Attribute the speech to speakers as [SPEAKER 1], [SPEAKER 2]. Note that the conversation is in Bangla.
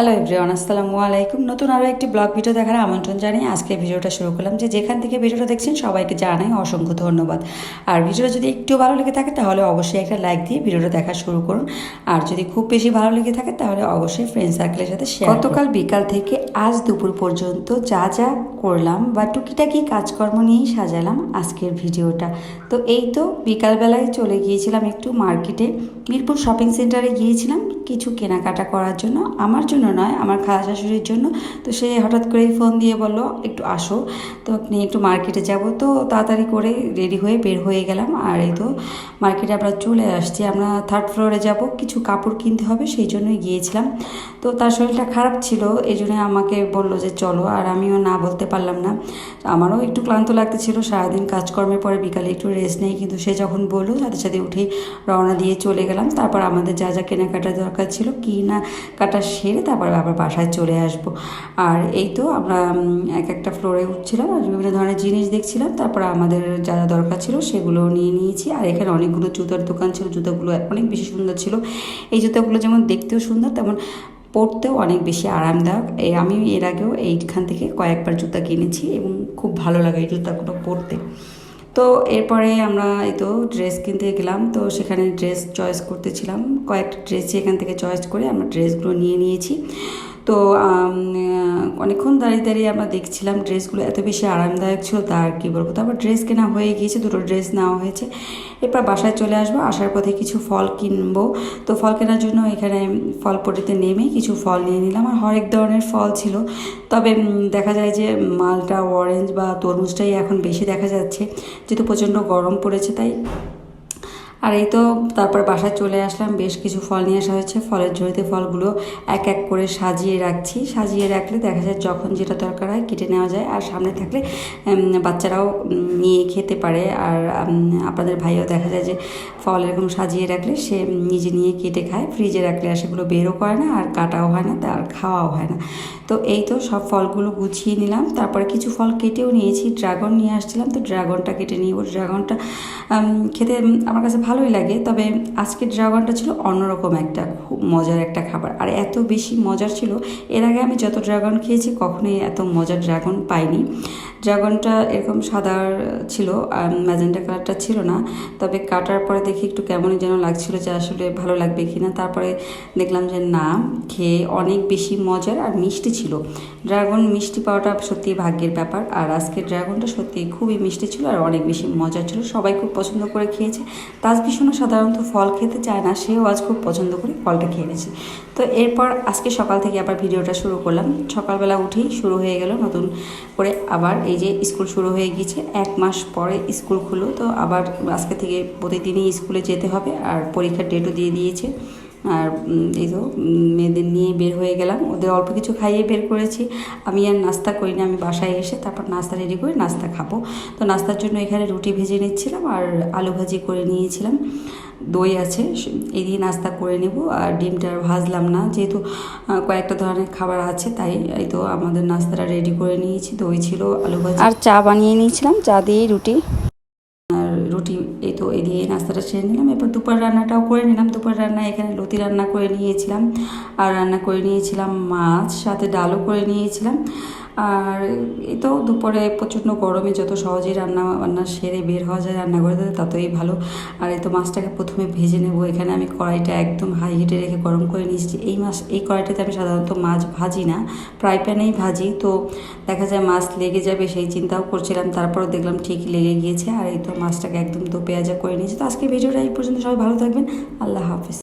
[SPEAKER 1] হ্যালো এভরিওয়ান আসসালামু আলাইকুম। নতুন আরও একটি ব্লগ ভিডিও দেখার আমন্ত্রণ জানিয়ে আজকে ভিডিওটা শুরু করলাম যে যেখান থেকে ভিডিওটা দেখছেন সবাইকে জানাই অসংখ্য ধন্যবাদ। আর ভিডিওটা যদি একটু ভালো লেগে থাকে তাহলে অবশ্যই একটা লাইক দিয়ে ভিডিওটা দেখা শুরু করুন। আর যদি খুব বেশি ভালো লেগে থাকে তাহলে অবশ্যই ফ্রেন্ড সার্কেলের সাথে শেয়ার গতকাল বিকাল থেকে আজ দুপুর পর্যন্ত যা যা করলাম বা টুকিটাকি কাজকর্ম নিয়েই সাজালাম আজকের ভিডিওটা। তো এই তো বিকালবেলায় চলে গিয়েছিলাম একটু মার্কেটে মিরপুর শপিং সেন্টারে গিয়েছিলাম কিছু কেনাকাটা করার জন্য। আমার জন্য নয়, আমার খালা শাশুড়ির জন্য। তো সে হঠাৎ করেই ফোন দিয়ে বলল, একটু আসো। তো আপনি একটু মার্কেটে যাব। তো তাড়াতাড়ি করে রেডি হয়ে বের হয়ে গেলাম। আর এই তো মার্কেটে আমরা চলে আসছি। আমরা থার্ড ফ্লোরে যাব। কিছু কাপড় কিনতে হবে, সেই জন্যই গিয়েছিলাম। তো তার শরীরটা খারাপ ছিল, এই জন্য আমাকে বলল যে, চলো। আর আমিও না বলতে পারলাম না। আমারও একটু ক্লান্ত লাগতেছিল, সারাদিন কাজকর্মের পরে বিকালে একটু রেস্ট নেই। কিন্তু সে যখন বলল, সাথে সাথে উঠেই রওনা দিয়ে চলে গেলাম। তারপর আমাদের যা যা কেনাকাটা দরকার ছিল কি না কাটা সেরে তারপর আবার বাসায় চলে আসব। আর এই তো আমরা এক একটা ফ্লোরে উঠছিলাম আর বিভিন্ন ধরনের জিনিস দেখছিলাম। তারপর আমাদের যা যা দরকার ছিল সেগুলো নিয়ে নিয়েছি। আর এখানে অনেকগুলো জুতার দোকান ছিল, জুতাগুলো অনেক বেশি সুন্দর ছিল। এই জুতাগুলো যেমন দেখতেও সুন্দর, তেমন পরতেও অনেক বেশি আরামদায়ক। আমি এর আগেও এইখান থেকে কয়েকবার জুতা কিনেছি এবং খুব ভালো লাগে এই জুতাগুলো পরতে। তো এরপরে আমরা এই তো ড্রেস কিনতে গেলাম, তো সেখানে ড্রেস চয়েস করতেছিলাম। কয়েকটা ড্রেসই এখান থেকে চয়েস করে আমরা ড্রেসগুলো নিয়ে নিয়েছি। তো অনেকক্ষণ দাঁড়িয়ে দাঁড়িয়ে আমরা দেখছিলাম ড্রেসগুলো এত বেশি আরামদায়ক ছিল তা আর কি বলব? তারপর ড্রেস কেনা হয়ে গিয়েছে, দুটো ড্রেস নেওয়া হয়েছে। এরপর বাসায় চলে আসব, আসার পথে কিছু ফল কিনবো। তো ফল কেনার জন্য এখানে ফল পটিতে নেমে কিছু ফল নিয়ে নিলাম, আর হরেক ধরনের ফল ছিল। তবে দেখা যায় যে মালটা অরেঞ্জ বা তরমুজটাই এখন বেশি দেখা যাচ্ছে, যেহেতু প্রচণ্ড গরম পড়েছে, তাই আর এই তো তারপর বাসায় চলে আসলাম, বেশ কিছু ফল নিয়ে আসা হয়েছে। ফলের ঝুড়িতে ফলগুলো এক এক করে সাজিয়ে রাখছি। সাজিয়ে রাখলে দেখা যায় যখন যেটা দরকার হয় কেটে নেওয়া যায়। আর সামনে থাকলে বাচ্চারাও নিয়ে খেতে পারে। আর আপনাদের ভাইও দেখা যায় যে ফল এরকম সাজিয়ে রাখলে সে নিজে নিয়ে কেটে খায়। ফ্রিজে রাখলে আর সেগুলো বেরও করে না আর কাটাও হয় না আর খাওয়াও হয় না। তো এই তো সব ফলগুলো গুছিয়ে নিলাম। তারপরে কিছু ফল কেটেও নিয়েছি। ড্রাগন নিয়ে আসছিলাম। তো ড্রাগনটা কেটে নিয়ে ড্রাগনটা খেতে আমার কাছে ভালোই লাগে, তবে আজকের ড্রাগনটা ছিল অন্যরকম একটা, খুব মজার একটা খাবার। আর এত বেশি মজার ছিল, এর আগে আমি যত ড্রাগন খেয়েছি, কখনোই এত মজার ড্রাগন পাইনি। ড্রাগনটা এরকম সাদা ছিল, আর ম্যাজেন্টা কালারটা ছিল না, তবে কাটার পরে দেখি একটু কেমনই যেন লাগছিল যে আসলে ভালো লাগবে কি না তারপরে দেখলাম যে না, খেয়ে অনেক বেশি মজার আর মিষ্টি ছিল। ড্রাগন মিষ্টি পাওয়াটা সত্যিই ভাগ্যের ব্যাপার, আর আজকের ড্রাগনটা সত্যি খুবই মিষ্টি ছিল আর অনেক বেশি মজার ছিল। সবাই খুব পছন্দ করে খেয়েছে। তাজ ভীষণও সাধারণত ফল খেতে চায় না, সেও আজ খুব পছন্দ করে ফলটা খেয়ে নিয়েছে। তো এরপর আজকে সকাল থেকে আবার ভিডিওটা শুরু করলাম। সকালবেলা উঠেই শুরু হয়ে গেল নতুন করে আবার এই যে স্কুল শুরু হয়ে গিয়েছে, এক মাস পরে স্কুল খুলো তো আবার আজকে থেকে প্রতিদিনই স্কুলে যেতে হবে আর পরীক্ষার ডেটও দিয়ে দিয়েছে। আর এই তো মেয়েদের নিয়ে বের হয়ে গেলাম। ওদের অল্প কিছু খাইয়ে বের করেছি। আমি আর নাস্তা করি না আমি বাসায় এসে তারপর নাস্তা রেডি করে নাস্তা খাব। তো নাস্তার জন্য এখানে রুটি ভেজে নিচ্ছিলাম আর আলু ভাজি করে নিয়েছিলাম। দই আছে এই দিয়ে নাস্তা করে নেব। আর ডিমটা আর ভাজলাম না, যেহেতু কয়েকটা ধরনের খাবার আছে, তাই এই তো আমাদের নাস্তাটা রেডি করে নিয়েছি। দই ছিল, আলু ভাজি। আর চা বানিয়ে নিয়েছিলাম, চা দিয়েই রুটি। রুটি এই তো এই দিয়ে নাস্তাটা সেরে নিলাম। এরপর দুপুর রান্নাটাও করে নিলাম। দুপুর রান্না এখানে লতি রান্না করে নিয়েছিলাম। আর রান্না করে নিয়েছিলাম মাছ, সাথে ডালও করে নিয়েছিলাম। আর এই তো দুপুরে প্রচণ্ড গরমে যত সহজেই রান্না, বান্না সেরে বের হওয়া যায় রান্না করে ততই ভালো। আর এই তো মাছটাকে প্রথমে ভেজে নেব। এখানে আমি কড়াইটা একদম হাই হিটে রেখে গরম করে নিয়েছি। এই মাছ, এই কড়াইটাতে আমি সাধারণত মাছ ভাজি না, ফ্রাই প্যানেই ভাজি। তো দেখা যায় মাছ লেগে যাবে সেই চিন্তাও করছিলাম। তারপর দেখলাম ঠিক লেগে গিয়েছে। আর এই তো মাছটাকে একদম দো পেঁয়াজা করে নিয়েছি। তো আজকে ভিডিওটা এই পর্যন্ত। সবাই ভালো থাকবেন। আল্লাহ হাফিজ।